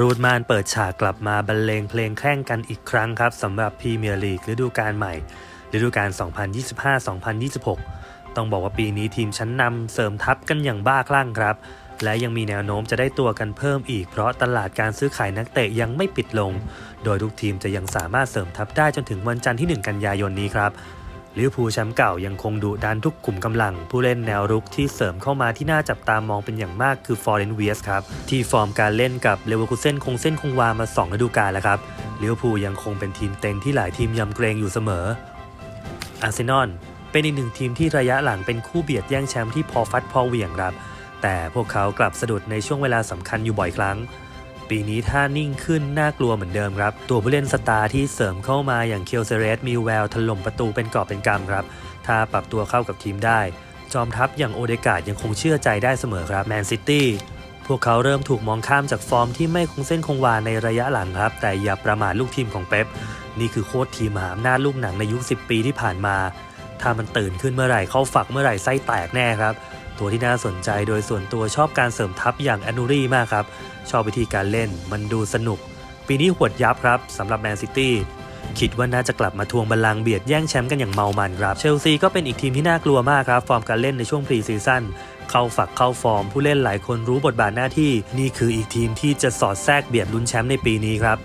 รูดมานเปิดฉากกลับมาบรรเลงเพลงแข่งกันอีกครั้งครับสำหรับพรีเมียร์ลีกฤดูกาลใหม่ ฤดูกาล 2025-2026 ต้องบอกว่าปีนี้ทีมชั้นนำเสริมทัพกันอย่างบ้าคลั่งครับ และยังมีแนวโน้มจะได้ตัวกันเพิ่มอีก เพราะตลาดการซื้อขายนักเตะยังไม่ปิดลง โดยทุกทีมจะยังสามารถเสริมทัพได้จนถึงวันจันทร์ที่ 1 กันยายนนี้ครับ ลิเวอร์พูลแชมป์เก่ายังคงดุดันทุกกลุ่มกำลัง ผู้เล่นแนวรุกที่เสริมเข้ามาที่น่าจับตามองเป็นอย่างมากคือฟอร์เรนเวียสครับ ที่ฟอร์มการเล่นกับเลเวอร์คูเซนคงเส้นคงวามา 2 ฤดูกาลแล้วครับลิเวอร์พูลยังคงเป็นทีมเต็งที่หลายทีมยำเกรงอยู่เสมออาร์เซนอลเป็นอีกหนึ่งทีมที่ระยะหลังเป็นคู่เบียดแย่งแชมป์ที่พอฟัดพอเหวี่ยงครับแต่พวกเขากลับสะดุดในช่วงเวลาสำคัญอยู่บ่อยครั้ง ปีนี้ถ้านิ่งขึ้นน่ากลัวเหมือนเดิมครับ ตัวผู้เล่นสตาร์ที่เสริมเข้ามาอย่างเคียวเซเรสมีแววถล่มประตูเป็นกอบเป็นกำครับ ถ้าปรับตัวเข้ากับทีมได้ จอมทัพอย่างโอเดกาดยังคงเชื่อใจได้เสมอครับแมนซิตี้พวกเขาเริ่มถูกมองข้ามจากฟอร์มที่ไม่คงเส้นคงวาในระยะหลังครับ แต่อย่าประมาทลูกทีมของเป๊ปนี่คือโค้ชทีมมหาอำนาจลูกหนังในยุค 10 ปีที่ผ่านมา ถ้ามันตื่นขึ้นเมื่อไหร่เข้าฝักเมื่อไหร่ไส้แตกแน่ครับ ตัวที่น่าสนใจโดยส่วนตัวชอบการเสริมทัพอย่างแอนนูรี่มากครับ ชอบวิธีการเล่นมันดูสนุก ปีนี้หวดยับครับสำหรับแมนซิตี้คิดว่าน่าจะกลับมาทวงบัลลังก์เบียดแย่งแชมป์กันอย่างเมามันครับเชลซีก็เป็นอีกทีมที่น่ากลัวมากครับ ฟอร์มการเล่นในช่วงพรีซีซั่นเข้าฝักเข้าฟอร์ม ผู้เล่นหลายคนรู้บทบาทหน้าที่ นี่คืออีกทีมที่จะสอดแทรกเบียดลุ้นแชมป์ในปีนี้ครับ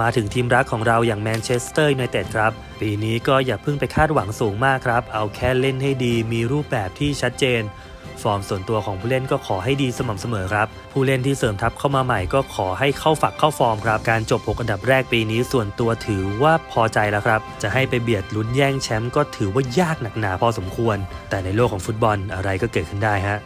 มาถึงทีมรักของเราอย่างแมนเชสเตอร์ยูไนเต็ดครับ ปีนี้ก็อย่าเพิ่งไปคาดหวังสูงมากครับ เอาแค่เล่นให้ดีมีรูปแบบที่ชัดเจน ฟอร์มส่วนตัวของผู้เล่นก็ขอให้ดีสม่ำเสมอครับ ผู้เล่นที่เสริมทัพเข้ามาใหม่ก็ขอให้เข้าฝักเข้าฟอร์มครับ การจบ 6 อันดับแรกปีนี้ส่วนตัวถือว่าพอใจแล้วครับ จะให้ไปเบียดลุ้นแย่งแชมป์ก็ถือว่ายากหนักหนาพอสมควร แต่ในโลกของฟุตบอลอะไรก็เกิดขึ้นได้ฮะ